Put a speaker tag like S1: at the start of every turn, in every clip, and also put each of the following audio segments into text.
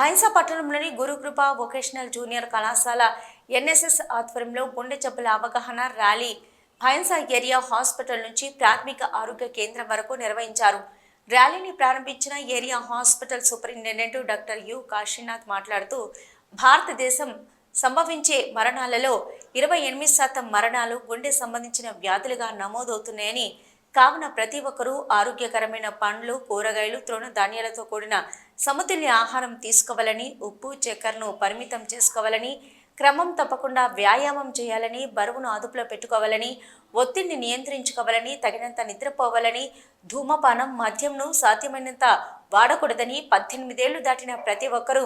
S1: భైంసా పట్టణంలోని Gurukrupa vocational junior కళాశాల NSS ఆధ్వర్యంలో గుండె జబ్బుల అవగాహన ర్యాలీ. భైంసా ఏరియా హాస్పిటల్ నుంచి ప్రాథమిక ఆరోగ్య కేంద్రం వరకు నిర్వహించారు. ర్యాలీని ప్రారంభించిన area hospital superintendent doctor U. Kashinath మాట్లాడుతూ భారతదేశం సంభవించే మరణాలలో ఇరవై ఎనిమిది శాతం మరణాలు గుండె సంబంధించిన వ్యాధులుగా నమోదవుతున్నాయని కావున ప్రతి ఒక్కరూ ఆరోగ్యకరమైన పండ్లు కూరగాయలు తృణధాన్యాలతో కూడిన సమతుల్య ఆహారం తీసుకోవాలని ఉప్పు చక్కెరను పరిమితం చేసుకోవాలని క్రమం తప్పకుండా వ్యాయామం చేయాలని బరువును అదుపులో పెట్టుకోవాలని ఒత్తిడిని నియంత్రించుకోవాలని తగినంత నిద్రపోవాలని ధూమపానం మద్యంను సాధ్యమైనంత వాడకూడదని పద్దెనిమిదేళ్ళు దాటిన ప్రతి ఒక్కరూ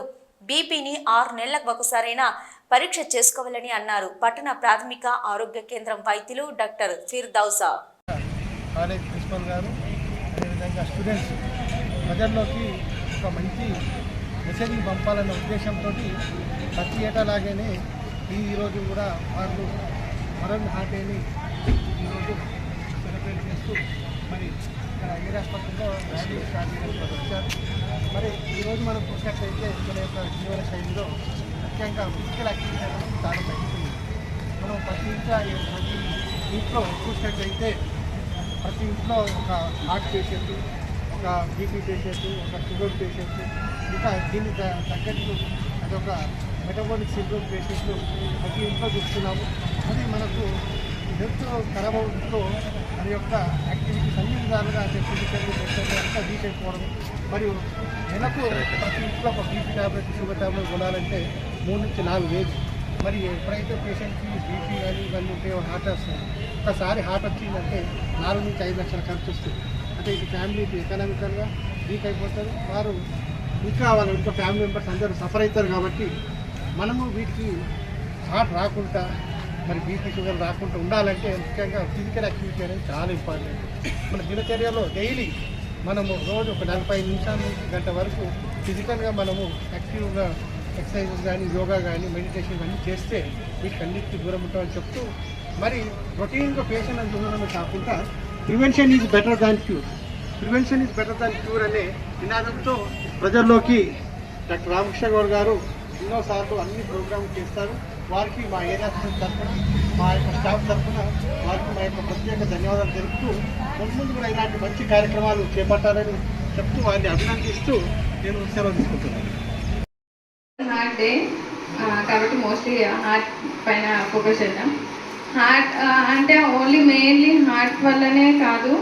S1: బీపీని ఆరు నెలలకు ఒకసారైనా పరీక్ష చేసుకోవాలని అన్నారు. పట్టణ ప్రాథమిక ఆరోగ్య కేంద్రం వైద్యులు డాక్టర్ ఫిర్దౌసా.
S2: కాలేజ్ ప్రిన్సిపల్ గారు అదేవిధంగా స్టూడెంట్స్ ప్రజల్లోకి ఒక మంచి మెసేజ్ని పంపాలన్న ఉద్దేశంతో ప్రతి ఏటాలాగానే ఈ ఈరోజు కూడా వాళ్ళు మరణ హాటేని ఈరోజు సెలబ్రేట్ చేస్తూ మరి ఇక్కడ ఐఆర్ హాస్పిటల్లో ర్యాలీ స్టార్ట్ చేయడానికి వచ్చారు. మరి ఈరోజు మనం చూసినట్లయితే మన యొక్క జీవన శైలిలో ముఖ్యంగా ఫిజికల్ యాక్టివిటీ అనేది చాలా తగ్గుతుంది మనం ప్రతి ఇంట్లో ప్రతి ఇంట్లో చూసినట్లయితే ప్రతి ఇంట్లో ఒక హార్ట్ పేషెంట్ ఒక బీపీ పేషెంట్ ఒక షుగర్ పేషెంట్ ఇంకా దీన్ని తగ్గట్టు అదొక మెటబాలిక్ సిండ్రోమ్ పేషెంట్లు ప్రతి ఇంట్లో చూస్తున్నాము. అది మనకు హెల్త్ ఖరాబ్ అవుతుందో మన యొక్క యాక్టివిటీస్ అన్ని విధాలుగా ఫిజికల్ మెంటల్ అంతా వీక్ అయిపోవడం మరియు నెలకు ప్రతి ఇంట్లో ఒక బీపీ ట్యాబ్లెట్ షుగర్ ట్యాబ్లెట్ కొనాలంటే మూడు నుంచి నాలుగు వేలు. మరి ఎప్పుడైతే పేషెంట్కి బీపీ కానీ ఇవన్నీ ఉంటాయో హార్ట్ వస్తుంది ఒకసారి హార్ట్ వచ్చిందంటే నాలుగు నుంచి ఐదు లక్షల ఖర్చు వస్తుంది. అంటే ఇది ఫ్యామిలీకి ఎకనామికల్గా వీక్ అయిపోతారు వారు ఇంకా వాళ్ళ ఇంట్లో ఫ్యామిలీ మెంబర్స్ అందరూ సఫర్ అవుతారు కాబట్టి మనము వీటికి హార్ట్ రాకుండా మరి బీపీ షుగర్ రాకుండా ఉండాలంటే ముఖ్యంగా ఫిజికల్ యాక్టివిటీ అనేది చాలా ఇంపార్టెంట్ మన దినచర్యలో డైలీ మనము రోజు ఒక నలభై నిమిషాల నుంచి గంట వరకు ఫిజికల్గా మనము యాక్టివ్గా ఎక్సర్సైజెస్ కానీ యోగా కానీ మెడిటేషన్ కానీ చేస్తే మీకు అన్నిటికీ దూరం ఉంటామని చెప్తూ మరి రొటీన్గా పేషెంట్ అని కాకుండా prevention is better than cure. Prevention is better than cure అనే నినాదంతో ప్రజల్లోకి డాక్టర్ రామకృష్ణ గౌడ్ గారు ఎన్నోసార్లు అన్ని ప్రోగ్రామ్ చేస్తారు. వారికి మా ఏరియా తరఫున మా యొక్క స్టాఫ్ తరఫున వారికి మా యొక్క ప్రత్యేక ధన్యవాదాలు తెలుపుతూ ముందు ముందు కూడా ఇలాంటి మంచి కార్యక్రమాలు చేపట్టాలని చెప్తూ వారిని అభినందిస్తూ నేను సెలవు తీసుకుంటున్నాను.
S3: డే కాబట్టి మోస్ట్లీ హార్ట్ పైన ఫోకస్ చేద్దాం. హార్ట్ అంటే ఓన్లీ మెయిన్లీ హార్ట్ వల్లనే కాదు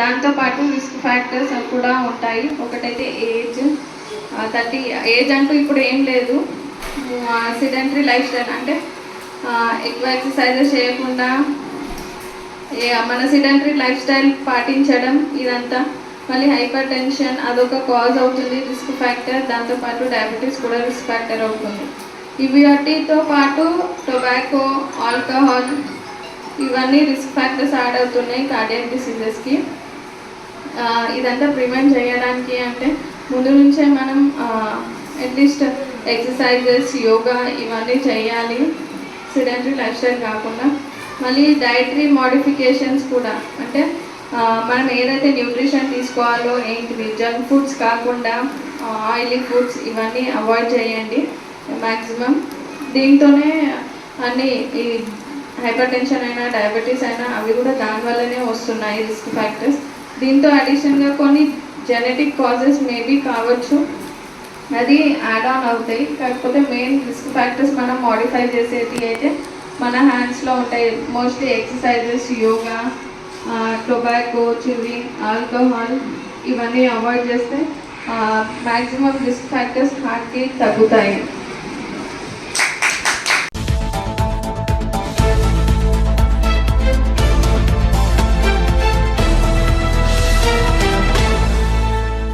S3: దాంతోపాటు రిస్క్ ఫ్యాక్టర్స్ కూడా ఉంటాయి. ఒకటైతే ఏజ్ థర్టీ ఏజ్ అంటూ ఇప్పుడు ఏం లేదు. సిడెంటరీ లైఫ్ స్టైల్ అంటే ఎక్కువ ఎక్సర్సైజెస్ చేయకుండా మన సిడెంటరీ లైఫ్ స్టైల్ పాటించడం ఇదంతా. మళ్ళీ హైపర్ టెన్షన్ అదొక కాజ్ అవుతుంది రిస్క్ ఫ్యాక్టర్ దాంతోపాటు డయాబెటీస్ కూడా రిస్క్ ఫ్యాక్టర్ అవుతుంది. ఇవి వాటితో పాటు టొబాకో ఆల్కహాల్ ఇవన్నీ రిస్క్ ఫ్యాక్టర్స్ యాడ్ అవుతున్నాయి కార్డియక్ డిసీజెస్కి ఇదంతా ప్రివెంట్ చేయడానికి అంటే ముందు నుంచే మనం అట్లీస్ట్ ఎక్సర్సైజెస్ యోగా ఇవన్నీ చేయాలి. సిడెంటరీ లైఫ్ స్టైల్ కాకుండా మళ్ళీ డైటరీ మోడిఫికేషన్స్ కూడా అంటే మనం ఏదైతే న్యూట్రిషన్ తీసుకోవాలో ఏంటిది జంక్ ఫుడ్స్ కాకుండా ఆయిలీ ఫుడ్స్ ఇవన్నీ అవాయిడ్ చేయండి మ్యాక్సిమం దీంతోనే అన్ని ఈ హైపర్ టెన్షన్ అయినా డయాబెటీస్ అయినా అవి కూడా దానివల్లనే వస్తున్నాయి రిస్క్ ఫ్యాక్టర్స్ దీంతో అడిషన్గా కొన్ని జెనెటిక్ కాజెస్ మేబీ కావచ్చు. అది యాడ్ ఆన్ అవుతాయి. కాకపోతే మెయిన్ రిస్క్ ఫ్యాక్టర్స్ మనం మోడిఫై చేసేది అయితే మన హ్యాండ్స్లో ఉంటాయి. Mostly exercises yoga tobacco chewing alcohol ఇవన్నీ అవాయిడ్ చేస్తే మ్యాక్సిమం రిస్క్ ఫ్యాక్టర్స్ హార్ట్కి తగ్గుతాయి